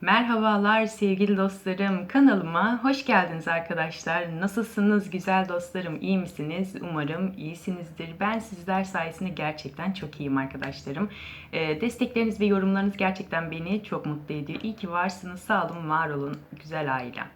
Merhabalar sevgili dostlarım. Kanalıma hoş geldiniz arkadaşlar. Nasılsınız güzel dostlarım? İyi misiniz? Umarım iyisinizdir. Ben sizler sayesinde gerçekten çok iyiyim arkadaşlarım. Ee, destekleriniz ve yorumlarınız gerçekten beni çok mutlu ediyor. İyi ki varsınız. Sağ olun, var olun güzel ailem.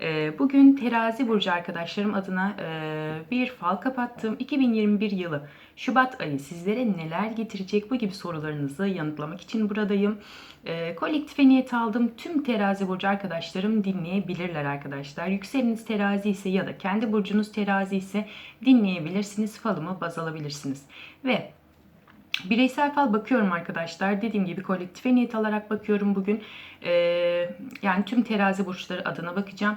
Ee, Bugün terazi burcu arkadaşlarım adına e, bir fal kapattım. 2021 yılı Şubat ayı sizlere neler getirecek bu gibi sorularınızı yanıtlamak için buradayım. E, kolektife niyet aldım. Tüm terazi burcu arkadaşlarım dinleyebilirler arkadaşlar. Yükseliniz terazi ise ya da kendi burcunuz terazi ise dinleyebilirsiniz. Falımı baz alabilirsiniz. Ve Bireysel fal bakıyorum arkadaşlar. Dediğim gibi kolektife niyet alarak bakıyorum bugün. Ee, yani tüm terazi burçları adına bakacağım.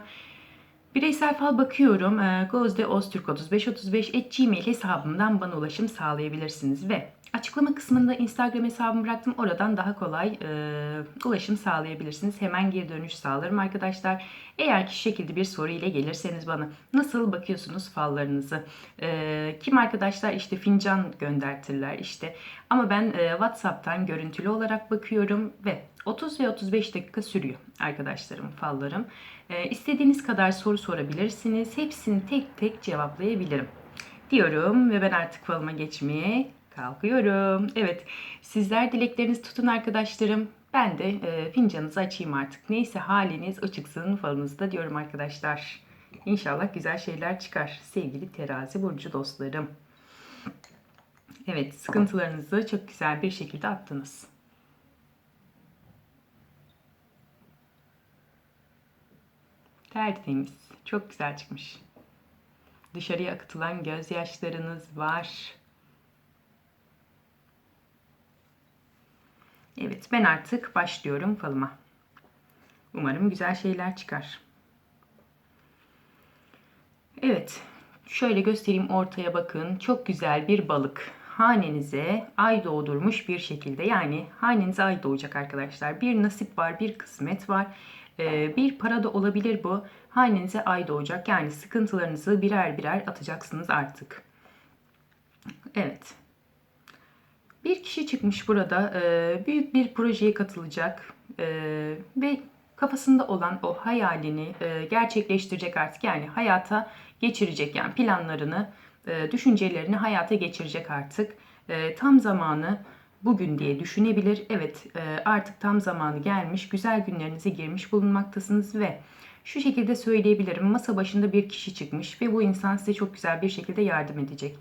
Bireysel fal bakıyorum. Ee, Gözde Öztürk 3535 at gmail hesabımdan bana ulaşım sağlayabilirsiniz. Ve açıklama kısmında Instagram hesabımı bıraktım. Oradan daha kolay e, ulaşım sağlayabilirsiniz. Hemen geri dönüş sağlarım arkadaşlar. Eğer ki şekilde bir soru ile gelirseniz bana nasıl bakıyorsunuz fallarınızı? Ee, kim arkadaşlar işte fincan göndertirler işte. Ama ben e, WhatsApp'tan görüntülü olarak bakıyorum ve 30 ve 35 dakika sürüyor arkadaşlarım fallarım. Ee, istediğiniz kadar soru sorabilirsiniz. Hepsini tek tek cevaplayabilirim diyorum ve ben artık falıma geçmeye kalkıyorum. Evet sizler dileklerinizi tutun arkadaşlarım. Ben de e, fincanınızı açayım artık. Neyse haliniz açıksın falınızda diyorum arkadaşlar. İnşallah güzel şeyler çıkar sevgili terazi burcu dostlarım. Evet sıkıntılarınızı çok güzel bir şekilde attınız. Tertemiz. Çok güzel çıkmış. Dışarıya akıtılan gözyaşlarınız var. Evet ben artık başlıyorum falıma. Umarım güzel şeyler çıkar. Evet şöyle göstereyim ortaya bakın. Çok güzel bir balık. Hanenize ay doğdurmuş bir şekilde yani hanenize ay doğacak arkadaşlar. Bir nasip var bir kısmet var. Ee, bir para da olabilir bu. Hanenize ay doğacak. Yani sıkıntılarınızı birer birer atacaksınız artık. Evet. Bir kişi çıkmış burada. e, büyük bir projeye katılacak. e, ve kafasında olan o hayalini e, gerçekleştirecek artık. Yani hayata geçirecek. Yani planlarını, e, düşüncelerini hayata geçirecek artık. E, tam zamanı bugün diye düşünebilir. Evet e, artık tam zamanı gelmiş. Güzel günlerinize girmiş bulunmaktasınız ve şu şekilde söyleyebilirim. Masa başında bir kişi çıkmış ve bu insan size çok güzel bir şekilde yardım edecek.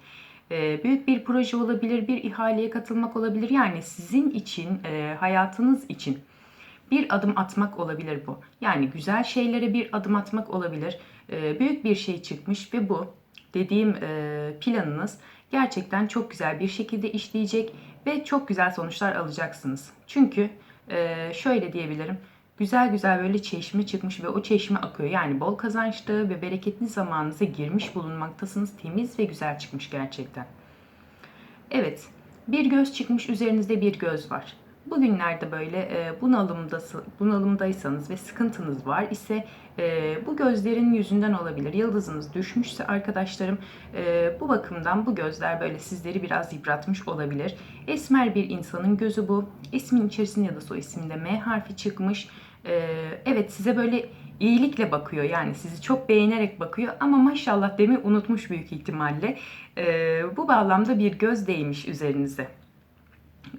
E, büyük bir proje olabilir, bir ihaleye katılmak olabilir. Yani sizin için, e, hayatınız için bir adım atmak olabilir bu. Yani güzel şeylere bir adım atmak olabilir. Büyük bir şey çıkmış ve bu dediğim planınız gerçekten çok güzel bir şekilde işleyecek ve çok güzel sonuçlar alacaksınız. Çünkü e, şöyle diyebilirim. Güzel güzel böyle çeşme çıkmış ve o çeşme akıyor. Yani bol kazançlı ve bereketli zamanınıza girmiş bulunmaktasınız. Temiz ve güzel çıkmış gerçekten. Evet, bir göz çıkmış, üzerinizde bir göz var. Bugünlerde böyle e, bunalımda, bunalımdaysanız ve sıkıntınız var ise e, bu gözlerin yüzünden olabilir. Yıldızınız düşmüşse arkadaşlarım e, bu bakımdan bu gözler böyle sizleri biraz yıpratmış olabilir. Esmer bir insanın gözü bu. İsmin içerisinde ya da soy isimde M harfi çıkmış. Evet size böyle iyilikle bakıyor yani sizi çok beğenerek bakıyor ama maşallah demi unutmuş büyük ihtimalle. Bu bağlamda bir göz değmiş üzerinize.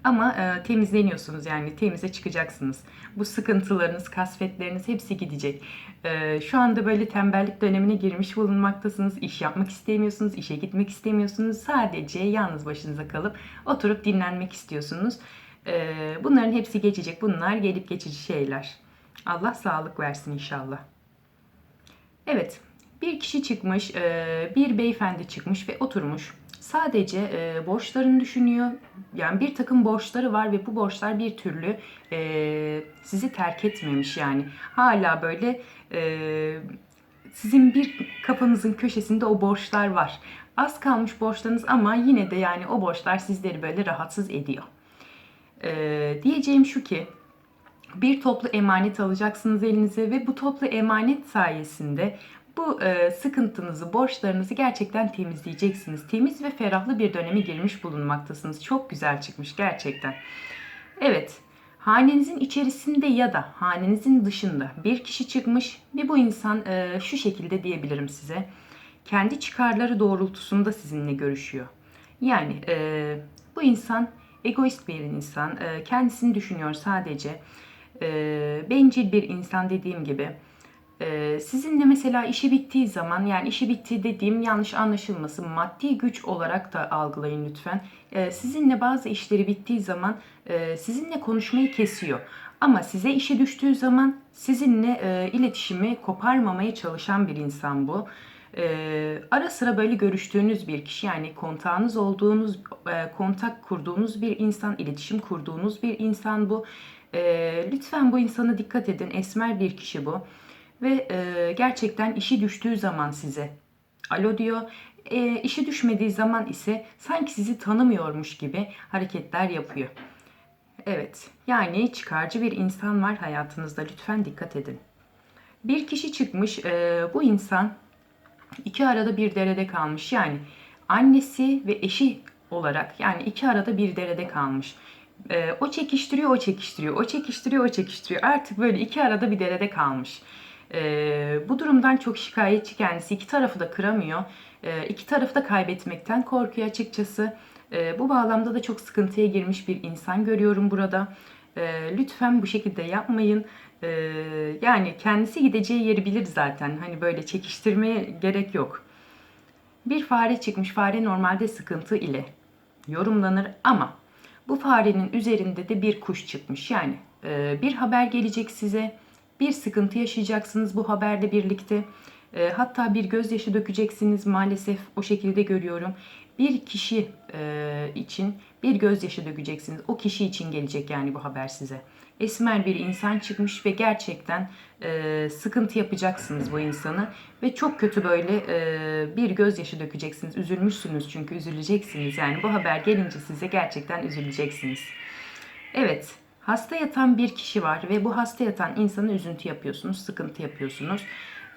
Ama e, temizleniyorsunuz yani temize çıkacaksınız. Bu sıkıntılarınız, kasvetleriniz hepsi gidecek. E, şu anda böyle tembellik dönemine girmiş bulunmaktasınız. İş yapmak istemiyorsunuz, işe gitmek istemiyorsunuz. Sadece yalnız başınıza kalıp oturup dinlenmek istiyorsunuz. E, bunların hepsi geçecek. Bunlar gelip geçici şeyler. Allah sağlık versin inşallah. Evet, bir kişi çıkmış, e, bir beyefendi çıkmış ve oturmuş sadece e, borçlarını düşünüyor. Yani bir takım borçları var ve bu borçlar bir türlü e, sizi terk etmemiş yani. Hala böyle e, sizin bir kafanızın köşesinde o borçlar var. Az kalmış borçlarınız ama yine de yani o borçlar sizleri böyle rahatsız ediyor. E, diyeceğim şu ki bir toplu emanet alacaksınız elinize ve bu toplu emanet sayesinde bu e, sıkıntınızı, borçlarınızı gerçekten temizleyeceksiniz. Temiz ve ferahlı bir döneme girmiş bulunmaktasınız. Çok güzel çıkmış gerçekten. Evet, Hanenizin içerisinde ya da hanenizin dışında bir kişi çıkmış ve bu insan e, şu şekilde diyebilirim size. Kendi çıkarları doğrultusunda sizinle görüşüyor. Yani e, bu insan egoist bir insan. E, kendisini düşünüyor sadece. E, bencil bir insan dediğim gibi. E, sizinle mesela işi bittiği zaman yani işi bitti dediğim yanlış anlaşılmasın maddi güç olarak da algılayın lütfen. E, sizinle bazı işleri bittiği zaman e, sizinle konuşmayı kesiyor. Ama size işe düştüğü zaman sizinle e, iletişimi koparmamaya çalışan bir insan bu. E, ara sıra böyle görüştüğünüz bir kişi yani kontağınız olduğunuz, e, kontak kurduğunuz bir insan, iletişim kurduğunuz bir insan bu. E, lütfen bu insana dikkat edin. Esmer bir kişi bu. Ve e, gerçekten işi düştüğü zaman size alo diyor. E, işi düşmediği zaman ise sanki sizi tanımıyormuş gibi hareketler yapıyor. Evet, yani çıkarcı bir insan var hayatınızda. Lütfen dikkat edin. Bir kişi çıkmış, e, bu insan iki arada bir derede kalmış. Yani annesi ve eşi olarak yani iki arada bir derede kalmış. E, o çekiştiriyor, o çekiştiriyor, o çekiştiriyor, o çekiştiriyor. Artık böyle iki arada bir derede kalmış. E, bu durumdan çok şikayetçi kendisi. İki tarafı da kıramıyor. E, iki tarafı da kaybetmekten korkuyor açıkçası. E, bu bağlamda da çok sıkıntıya girmiş bir insan görüyorum burada. E, lütfen bu şekilde yapmayın. E, yani kendisi gideceği yeri bilir zaten. Hani böyle çekiştirmeye gerek yok. Bir fare çıkmış. Fare normalde sıkıntı ile yorumlanır ama bu farenin üzerinde de bir kuş çıkmış. Yani e, bir haber gelecek size. Bir sıkıntı yaşayacaksınız bu haberle birlikte. E, hatta bir gözyaşı dökeceksiniz maalesef o şekilde görüyorum. Bir kişi e, için bir gözyaşı dökeceksiniz. O kişi için gelecek yani bu haber size. Esmer bir insan çıkmış ve gerçekten e, sıkıntı yapacaksınız bu insanı. Ve çok kötü böyle e, bir gözyaşı dökeceksiniz. Üzülmüşsünüz çünkü üzüleceksiniz. Yani bu haber gelince size gerçekten üzüleceksiniz. Evet hasta yatan bir kişi var ve bu hasta yatan insana üzüntü yapıyorsunuz, sıkıntı yapıyorsunuz.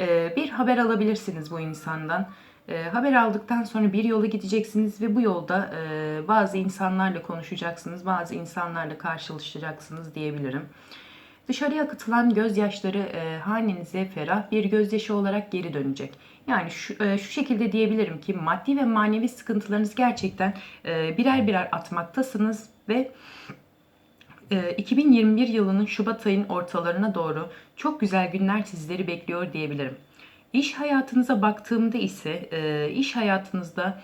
E, bir haber alabilirsiniz bu insandan. E, haber aldıktan sonra bir yola gideceksiniz ve bu yolda e, bazı insanlarla konuşacaksınız, bazı insanlarla karşılaşacaksınız diyebilirim. Dışarıya akıtılan gözyaşları e, hanenize ferah bir gözyaşı olarak geri dönecek. Yani şu, e, şu şekilde diyebilirim ki maddi ve manevi sıkıntılarınız gerçekten e, birer birer atmaktasınız ve 2021 yılının Şubat ayın ortalarına doğru çok güzel günler sizleri bekliyor diyebilirim. İş hayatınıza baktığımda ise e, iş hayatınızda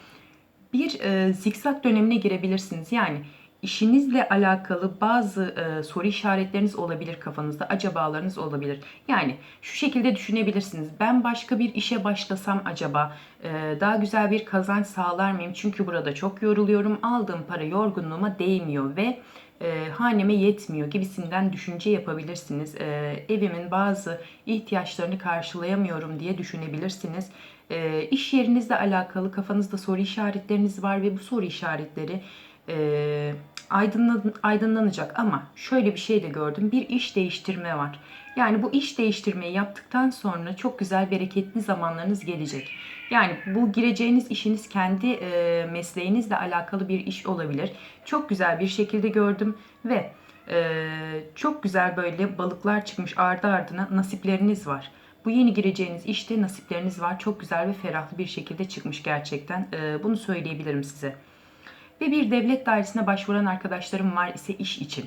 bir e, zikzak dönemine girebilirsiniz. Yani işinizle alakalı bazı e, soru işaretleriniz olabilir kafanızda, acabalarınız olabilir. Yani şu şekilde düşünebilirsiniz. Ben başka bir işe başlasam acaba daha güzel bir kazanç sağlar mıyım? Çünkü burada çok yoruluyorum. Aldığım para yorgunluğuma değmiyor ve e, haneme yetmiyor gibisinden düşünce yapabilirsiniz. E, evimin bazı ihtiyaçlarını karşılayamıyorum diye düşünebilirsiniz. E, iş yerinizle alakalı kafanızda soru işaretleriniz var ve bu soru işaretleri e, aydınlan, aydınlanacak ama şöyle bir şey de gördüm. Bir iş değiştirme var. Yani bu iş değiştirmeyi yaptıktan sonra çok güzel bereketli zamanlarınız gelecek. Yani bu gireceğiniz işiniz kendi e, mesleğinizle alakalı bir iş olabilir. Çok güzel bir şekilde gördüm ve e, çok güzel böyle balıklar çıkmış ardı ardına nasipleriniz var. Bu yeni gireceğiniz işte nasipleriniz var. Çok güzel ve ferahlı bir şekilde çıkmış gerçekten. E, bunu söyleyebilirim size. Ve bir devlet dairesine başvuran arkadaşlarım var ise iş için.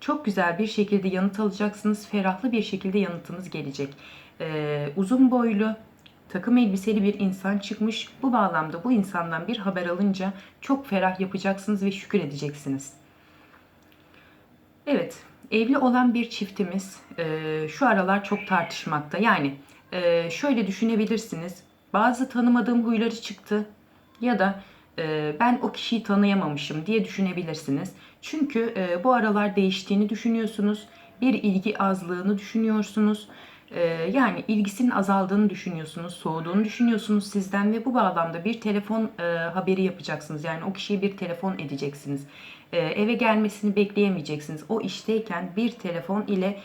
Çok güzel bir şekilde yanıt alacaksınız. Ferahlı bir şekilde yanıtınız gelecek. Ee, uzun boylu, takım elbiseli bir insan çıkmış. Bu bağlamda bu insandan bir haber alınca çok ferah yapacaksınız ve şükür edeceksiniz. Evet, evli olan bir çiftimiz e, şu aralar çok tartışmakta. Yani e, şöyle düşünebilirsiniz. Bazı tanımadığım huyları çıktı ya da e, ben o kişiyi tanıyamamışım diye düşünebilirsiniz. Çünkü e, bu aralar değiştiğini düşünüyorsunuz. Bir ilgi azlığını düşünüyorsunuz. E, yani ilgisinin azaldığını düşünüyorsunuz, soğuduğunu düşünüyorsunuz sizden ve bu bağlamda bir telefon haberi yapacaksınız. Yani o kişiye bir telefon edeceksiniz. Eve gelmesini bekleyemeyeceksiniz. O işteyken bir telefon ile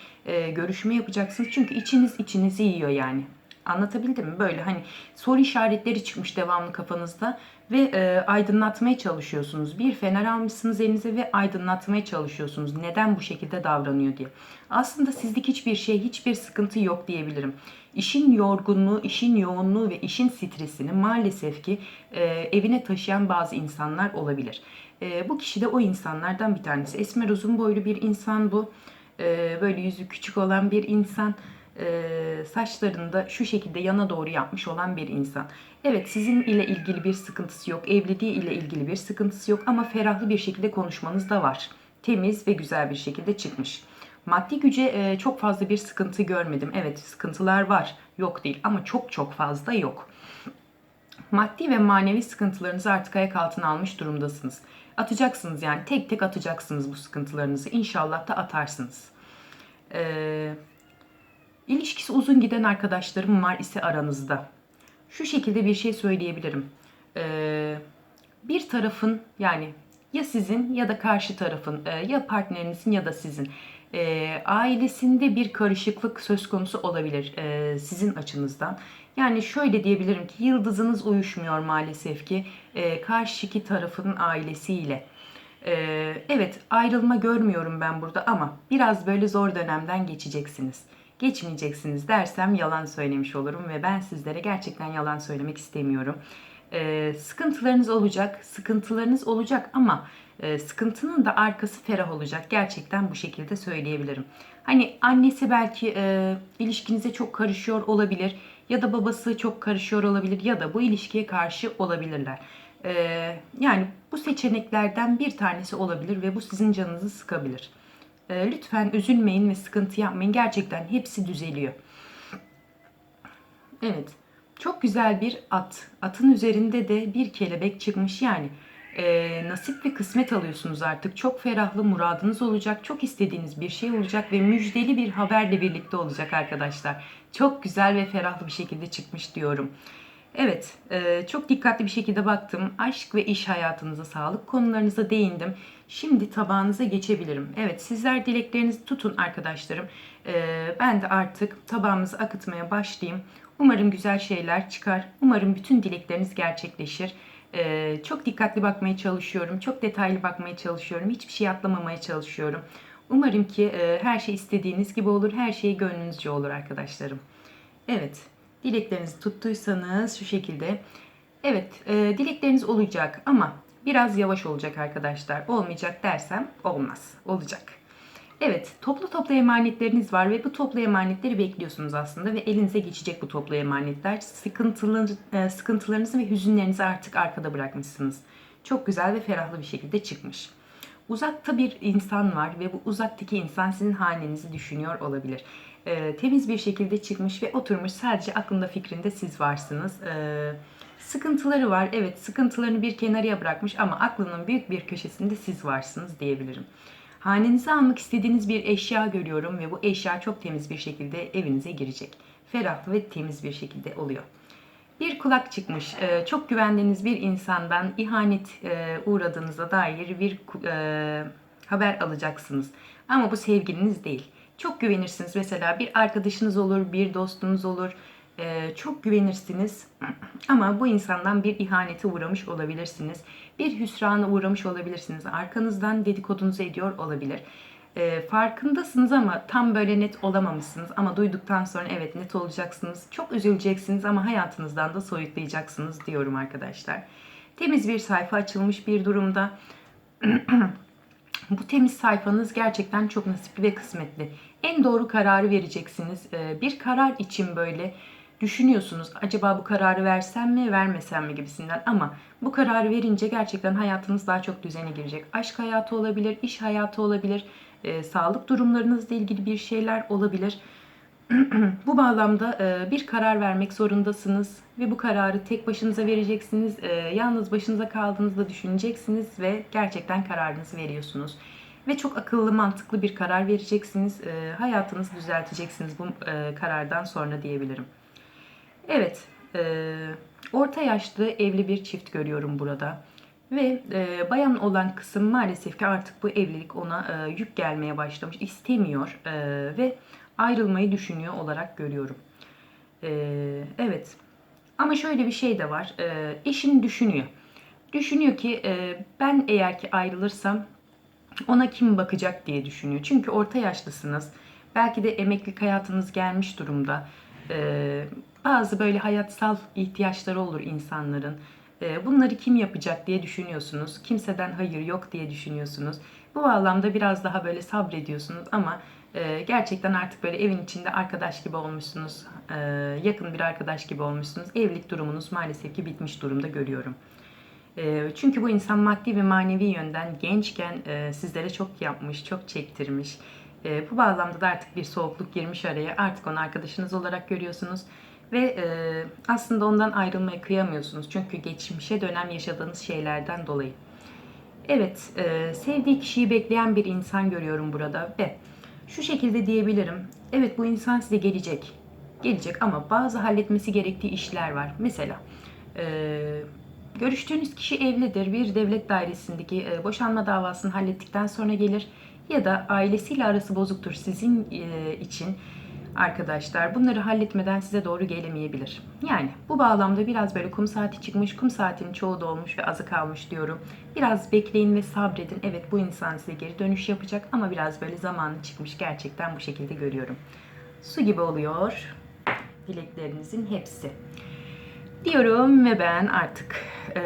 görüşme yapacaksınız. Çünkü içiniz içinizi yiyor yani. Anlatabildim mi? Böyle hani soru işaretleri çıkmış devamlı kafanızda ve e, aydınlatmaya çalışıyorsunuz. Bir fener almışsınız elinize ve aydınlatmaya çalışıyorsunuz. Neden bu şekilde davranıyor diye. Aslında sizlik hiçbir şey, hiçbir sıkıntı yok diyebilirim. İşin yorgunluğu, işin yoğunluğu ve işin stresini maalesef ki e, evine taşıyan bazı insanlar olabilir. E, bu kişi de o insanlardan bir tanesi. Esmer uzun boylu bir insan bu. E, böyle yüzü küçük olan bir insan e, saçlarını da şu şekilde yana doğru yapmış olan bir insan. Evet sizin ile ilgili bir sıkıntısı yok. Evliliği ile ilgili bir sıkıntısı yok ama ferahlı bir şekilde konuşmanız da var. Temiz ve güzel bir şekilde çıkmış. Maddi güce e, çok fazla bir sıkıntı görmedim. Evet sıkıntılar var. Yok değil ama çok çok fazla yok. Maddi ve manevi sıkıntılarınızı artık ayak altına almış durumdasınız. Atacaksınız yani tek tek atacaksınız bu sıkıntılarınızı. İnşallah da atarsınız. Eee İlişkisi uzun giden arkadaşlarım var ise aranızda. Şu şekilde bir şey söyleyebilirim. Ee, bir tarafın yani ya sizin ya da karşı tarafın e, ya partnerinizin ya da sizin e, ailesinde bir karışıklık söz konusu olabilir e, sizin açınızdan. Yani şöyle diyebilirim ki yıldızınız uyuşmuyor maalesef ki e, karşıki tarafın ailesiyle. E, evet ayrılma görmüyorum ben burada ama biraz böyle zor dönemden geçeceksiniz geçmeyeceksiniz dersem yalan söylemiş olurum ve ben sizlere gerçekten yalan söylemek istemiyorum. Ee, sıkıntılarınız olacak, sıkıntılarınız olacak ama e, sıkıntının da arkası ferah olacak. Gerçekten bu şekilde söyleyebilirim. Hani annesi belki e, ilişkinize çok karışıyor olabilir ya da babası çok karışıyor olabilir ya da bu ilişkiye karşı olabilirler. Ee, yani bu seçeneklerden bir tanesi olabilir ve bu sizin canınızı sıkabilir. E, lütfen üzülmeyin ve sıkıntı yapmayın. Gerçekten hepsi düzeliyor. Evet. Çok güzel bir at. Atın üzerinde de bir kelebek çıkmış yani. E, nasip ve kısmet alıyorsunuz artık. Çok ferahlı muradınız olacak. Çok istediğiniz bir şey olacak ve müjdeli bir haberle birlikte olacak arkadaşlar. Çok güzel ve ferahlı bir şekilde çıkmış diyorum. Evet, e, çok dikkatli bir şekilde baktım. Aşk ve iş hayatınıza, sağlık konularınıza değindim. Şimdi tabağınıza geçebilirim. Evet, sizler dileklerinizi tutun arkadaşlarım. E, ben de artık tabağımızı akıtmaya başlayayım. Umarım güzel şeyler çıkar. Umarım bütün dilekleriniz gerçekleşir. E, çok dikkatli bakmaya çalışıyorum. Çok detaylı bakmaya çalışıyorum. Hiçbir şey atlamamaya çalışıyorum. Umarım ki her şey istediğiniz gibi olur. Her şey gönlünüzce olur arkadaşlarım. Evet. Dileklerinizi tuttuysanız şu şekilde. Evet e, dilekleriniz olacak ama biraz yavaş olacak arkadaşlar. Olmayacak dersem olmaz. Olacak. Evet toplu toplu emanetleriniz var ve bu toplu emanetleri bekliyorsunuz aslında ve elinize geçecek bu toplu emanetler. Sıkıntılar, e, sıkıntılarınızı ve hüzünlerinizi artık arkada bırakmışsınız. Çok güzel ve ferahlı bir şekilde çıkmış. Uzakta bir insan var ve bu uzaktaki insan sizin hanenizi düşünüyor olabilir e, temiz bir şekilde çıkmış ve oturmuş. Sadece aklında fikrinde siz varsınız. E, sıkıntıları var. Evet sıkıntılarını bir kenarıya bırakmış ama aklının büyük bir köşesinde siz varsınız diyebilirim. Hanenize almak istediğiniz bir eşya görüyorum ve bu eşya çok temiz bir şekilde evinize girecek. Ferah ve temiz bir şekilde oluyor. Bir kulak çıkmış. Ee, çok güvendiğiniz bir insandan ihanet e, uğradığınıza dair bir e, haber alacaksınız. Ama bu sevgiliniz değil. Çok güvenirsiniz. Mesela bir arkadaşınız olur, bir dostunuz olur. Ee, çok güvenirsiniz ama bu insandan bir ihanete uğramış olabilirsiniz. Bir hüsrana uğramış olabilirsiniz. Arkanızdan dedikodunuzu ediyor olabilir. Ee, farkındasınız ama tam böyle net olamamışsınız. Ama duyduktan sonra evet net olacaksınız. Çok üzüleceksiniz ama hayatınızdan da soyutlayacaksınız diyorum arkadaşlar. Temiz bir sayfa açılmış bir durumda. Bu temiz sayfanız gerçekten çok nasipli ve kısmetli. En doğru kararı vereceksiniz. Ee, bir karar için böyle düşünüyorsunuz. Acaba bu kararı versem mi, vermesem mi gibisinden. Ama bu kararı verince gerçekten hayatınız daha çok düzene girecek. Aşk hayatı olabilir, iş hayatı olabilir, e, sağlık durumlarınızla ilgili bir şeyler olabilir. bu bağlamda e, bir karar vermek zorundasınız ve bu kararı tek başınıza vereceksiniz. E, yalnız başınıza kaldığınızda düşüneceksiniz ve gerçekten kararınızı veriyorsunuz. Ve çok akıllı, mantıklı bir karar vereceksiniz. E, hayatınızı düzelteceksiniz bu karardan sonra diyebilirim. Evet, orta yaşlı evli bir çift görüyorum burada. Ve e, bayan olan kısım maalesef ki artık bu evlilik ona e, yük gelmeye başlamış. istemiyor e, ve ayrılmayı düşünüyor olarak görüyorum. Ee, evet. Ama şöyle bir şey de var. Ee, eşin düşünüyor. Düşünüyor ki e, ben eğer ki ayrılırsam ona kim bakacak diye düşünüyor. Çünkü orta yaşlısınız. Belki de emeklilik hayatınız gelmiş durumda. Ee, bazı böyle hayatsal ihtiyaçları olur insanların. Ee, bunları kim yapacak diye düşünüyorsunuz. Kimseden hayır yok diye düşünüyorsunuz. Bu bağlamda biraz daha böyle sabrediyorsunuz ama e, gerçekten artık böyle evin içinde arkadaş gibi olmuşsunuz. Ee, yakın bir arkadaş gibi olmuşsunuz. Evlilik durumunuz maalesef ki bitmiş durumda görüyorum. E, Çünkü bu insan maddi ve manevi yönden gençken e, sizlere çok yapmış, çok çektirmiş. E, Bu bağlamda da artık bir soğukluk girmiş araya. Artık onu arkadaşınız olarak görüyorsunuz. Ve e, aslında ondan ayrılmaya kıyamıyorsunuz. Çünkü geçmişe dönem yaşadığınız şeylerden dolayı. Evet, e, sevdiği kişiyi bekleyen bir insan görüyorum burada ve şu şekilde diyebilirim. Evet bu insan size gelecek. Gelecek ama bazı halletmesi gerektiği işler var. Mesela e, görüştüğünüz kişi evlidir. Bir devlet dairesindeki e, boşanma davasını hallettikten sonra gelir. Ya da ailesiyle arası bozuktur sizin e, için arkadaşlar. Bunları halletmeden size doğru gelemeyebilir. Yani bu bağlamda biraz böyle kum saati çıkmış, kum saatinin çoğu dolmuş ve azı kalmış diyorum. Biraz bekleyin ve sabredin. Evet bu insan size geri dönüş yapacak ama biraz böyle zamanı çıkmış. Gerçekten bu şekilde görüyorum. Su gibi oluyor dileklerinizin hepsi diyorum ve ben artık e,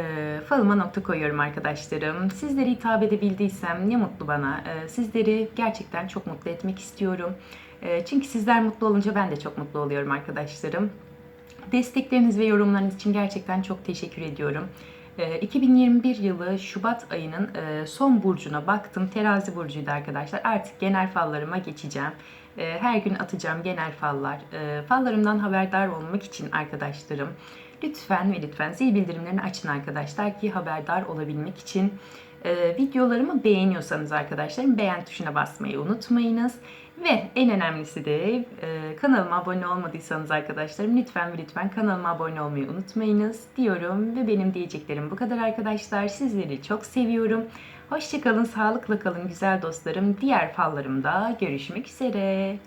falıma nokta koyuyorum arkadaşlarım. Sizlere hitap edebildiysem ne mutlu bana. E, sizleri gerçekten çok mutlu etmek istiyorum. E, çünkü sizler mutlu olunca ben de çok mutlu oluyorum arkadaşlarım. Destekleriniz ve yorumlarınız için gerçekten çok teşekkür ediyorum. E, 2021 yılı Şubat ayının e, son burcuna baktım. Terazi burcuydu arkadaşlar. Artık genel fallarıma geçeceğim. E, Her gün atacağım genel fallar. Fallarımdan haberdar olmak için arkadaşlarım lütfen ve lütfen zil bildirimlerini açın arkadaşlar ki haberdar olabilmek için. Videolarımı beğeniyorsanız arkadaşlarım beğen tuşuna basmayı unutmayınız. Ve en önemlisi de e, kanalıma abone olmadıysanız arkadaşlarım lütfen lütfen kanalıma abone olmayı unutmayınız diyorum. Ve benim diyeceklerim bu kadar arkadaşlar. Sizleri çok seviyorum. Hoşçakalın, sağlıkla kalın güzel dostlarım. Diğer fallarımda görüşmek üzere.